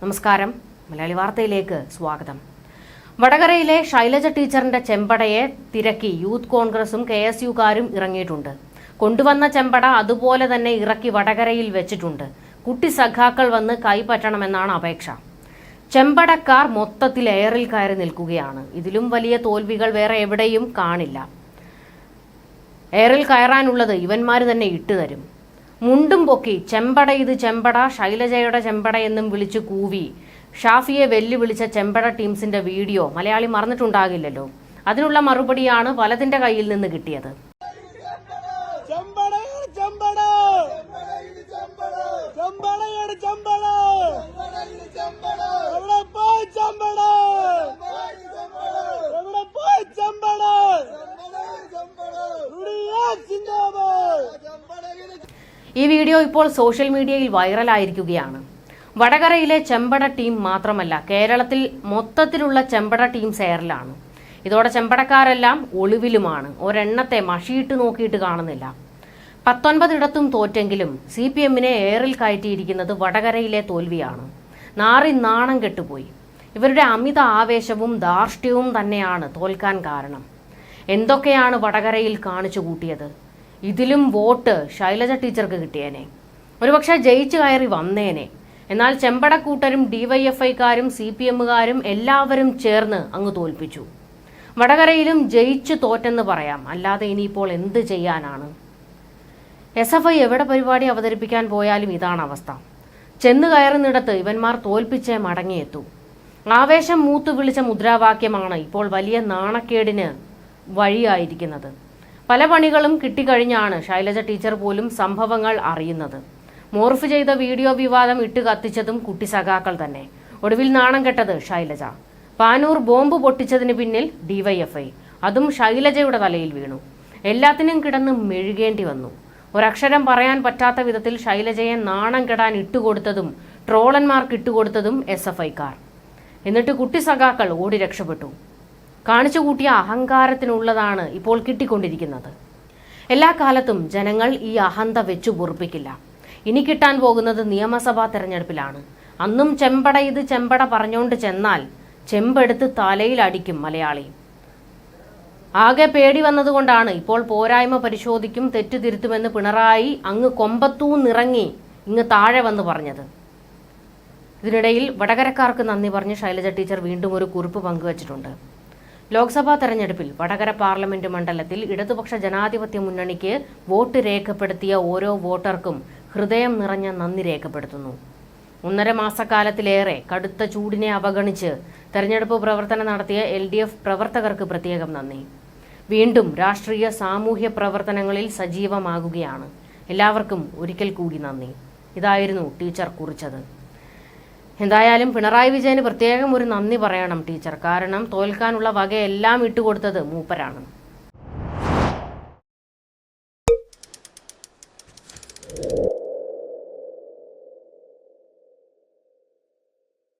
നമസ്കാരം. മലയാളി വാർത്തയിലേക്ക് സ്വാഗതം. വടകരയിലെ ശൈലജ ടീച്ചറിന്റെ ചെമ്പടയെ തിരക്കി യൂത്ത് കോൺഗ്രസും കെ എസ് യുക്കാരും ഇറങ്ങിയിട്ടുണ്ട്. കൊണ്ടുവന്ന ചെമ്പട അതുപോലെ തന്നെ ഇറക്കി വടകരയിൽ വെച്ചിട്ടുണ്ട്. കുട്ടി സഖാക്കൾ വന്ന് കൈപ്പറ്റണമെന്നാണ് അപേക്ഷ. ചെമ്പടക്കാർ മൊത്തത്തിൽ എയറിൽ കയറി നിൽക്കുകയാണ്. ഇതിലും വലിയ തോൽവികൾ വേറെ എവിടെയും കാണില്ല. എയറിൽ കയറാനുള്ളത് ഇവന്മാർ തന്നെ ഇട്ടുതരും. മുണ്ടും പൊക്കി ചെമ്പട ഇത് ചെമ്പട ശൈലജയുടെ ചെമ്പട എന്നും വിളിച്ചു കൂവി. ഷാഫിയെ വെല്ലുവിളിച്ച ചെമ്പട ടീംസിന്റെ വീഡിയോ മലയാളി മറന്നിട്ടുണ്ടാകില്ലല്ലോ. അതിനുള്ള മറുപടിയാണ് വലതിന്റെ കയ്യിൽ നിന്ന് കിട്ടിയത്. ഈ വീഡിയോ ഇപ്പോൾ സോഷ്യൽ മീഡിയയിൽ വൈറലായിരിക്കുകയാണ്. വടകരയിലെ ചെമ്പട ടീം മാത്രമല്ല കേരളത്തിൽ മൊത്തത്തിലുള്ള ചെമ്പട ടീം സെയറിലാണ് ഇതോടെ ചെമ്പടക്കാരെല്ലാം ഒളിവിലുമാണ്. ഒരെണ്ണത്തെ മഷിയിട്ട് നോക്കിയിട്ട് കാണുന്നില്ല. പത്തൊൻപതിടത്തും തോറ്റെങ്കിലും സി പി എമ്മിനെ ഏറിൽ കയറ്റിയിരിക്കുന്നത് വടകരയിലെ തോൽവിയാണ്. നാറി നാണം കെട്ടുപോയി. ഇവരുടെ അമിത ആവേശവും ധാർഷ്ട്യവും തന്നെയാണ് തോൽക്കാൻ കാരണം. എന്തൊക്കെയാണ് വടകരയിൽ കാണിച്ചു കൂട്ടിയത്? ഇതിലും വോട്ട് ശൈലജ ടീച്ചർക്ക് കിട്ടിയേനെ. ഒരുപക്ഷെ ജയിച്ചു കയറി വന്നേനെ. എന്നാൽ ചെമ്പടക്കൂട്ടരും ഡിവൈഎഫ്ഐക്കാരും സി പി എമ്മുകാരും എല്ലാവരും ചേർന്ന് അങ്ങ് തോൽപ്പിച്ചു. വടകരയിലും ജയിച്ചു തോറ്റെന്ന് പറയാം. അല്ലാതെ ഇനിയിപ്പോൾ എന്ത് ചെയ്യാനാണ്? എസ് എഫ് ഐ എവിടെ പരിപാടി അവതരിപ്പിക്കാൻ പോയാലും ഇതാണ് അവസ്ഥ. ചെന്ന് കയറുന്നിടത്ത് ഇവന്മാർ തോൽപ്പിച്ചേ മടങ്ങിയെത്തൂ. ആവേശം മൂത്തു വിളിച്ച മുദ്രാവാക്യമാണ് ഇപ്പോൾ വലിയ നാണക്കേടിന് വഴിയായിരിക്കുന്നത്. പല പണികളും കിട്ടിക്കഴിഞ്ഞാണ് ശൈലജ ടീച്ചർ പോലും സംഭവങ്ങൾ അറിയുന്നത്. മോർഫ് ചെയ്ത വീഡിയോ വിവാദം ഇട്ട് കത്തിച്ചതും കുട്ടി സഖാക്കൾ തന്നെ. ഒടുവിൽ നാണം കെട്ടത് ശൈലജ. പാനൂർ ബോംബ് പൊട്ടിച്ചതിന് പിന്നിൽ ഡിവൈഎഫ്ഐ. അതും ശൈലജയുടെ തലയിൽ വീണു. എല്ലാത്തിനും കിടന്ന് മെഴുകേണ്ടി വന്നു. ഒരക്ഷരം പറയാൻ പറ്റാത്ത വിധത്തിൽ ശൈലജയെ നാണം കെടാൻ ഇട്ടുകൊടുത്തതും ട്രോളന്മാർക്ക് ഇട്ടുകൊടുത്തതും എസ് എഫ് ഐക്കാർ എന്നിട്ട് കുട്ടി സഖാക്കൾ ഓടി രക്ഷപ്പെട്ടു. കാണിച്ചു കൂട്ടിയ അഹങ്കാരത്തിനുള്ളതാണ് ഇപ്പോൾ കിട്ടിക്കൊണ്ടിരിക്കുന്നത്. എല്ലാ കാലത്തും ജനങ്ങൾ ഈ അഹന്ത വെച്ചു പൊറുപ്പിക്കില്ല. ഇനി കിട്ടാൻ പോകുന്നത് നിയമസഭാ തെരഞ്ഞെടുപ്പിലാണ്. അന്നും ചെമ്പട ഇത് ചെമ്പട പറഞ്ഞുകൊണ്ട് ചെന്നാൽ ചെമ്പെടുത്ത് തലയിൽ അടിക്കും മലയാളി. ആകെ പേടി വന്നതുകൊണ്ടാണ് ഇപ്പോൾ പോരായ്മ പരിശോധിക്കും തെറ്റ് തിരുത്തുമെന്ന് പിണറായി അങ്ങ് കൊമ്പത്തൂന്നിറങ്ങി ഇങ്ങ് താഴെ വന്ന് പറഞ്ഞത്. ഇതിനിടയിൽ വടകരക്കാർക്ക് നന്ദി പറഞ്ഞ് ശൈലജ ടീച്ചർ വീണ്ടും ഒരു കുറിപ്പ് പങ്കുവച്ചിട്ടുണ്ട്. ലോക്സഭാ തെരഞ്ഞെടുപ്പിൽ വടകര പാർലമെന്റ് മണ്ഡലത്തിൽ ഇടതുപക്ഷ ജനാധിപത്യ മുന്നണിക്ക് വോട്ട് രേഖപ്പെടുത്തിയ ഓരോ വോട്ടർക്കും ഹൃദയം നിറഞ്ഞ നന്ദി രേഖപ്പെടുത്തുന്നു. ഒന്നര മാസക്കാലത്തിലേറെ കടുത്ത ചൂടിനെ അവഗണിച്ച് തെരഞ്ഞെടുപ്പ് പ്രവർത്തനം നടത്തിയ എൽ ഡി എഫ് പ്രവർത്തകർക്ക് പ്രത്യേകം നന്ദി. വീണ്ടും രാഷ്ട്രീയ സാമൂഹ്യ പ്രവർത്തനങ്ങളിൽ സജീവമാകുകയാണ്. എല്ലാവർക്കും ഒരിക്കൽ കൂടി നന്ദി. ഇതായിരുന്നു ടീച്ചർ കുറിച്ചത്. എന്തായാലും പിണറായി വിജയന് പ്രത്യേകം ഒരു നന്ദി പറയണം ടീച്ചർ. കാരണം തോൽക്കാനുള്ള വകയെല്ലാം ഇട്ടുകൊടുത്തത് മൂപ്പരാണ്. you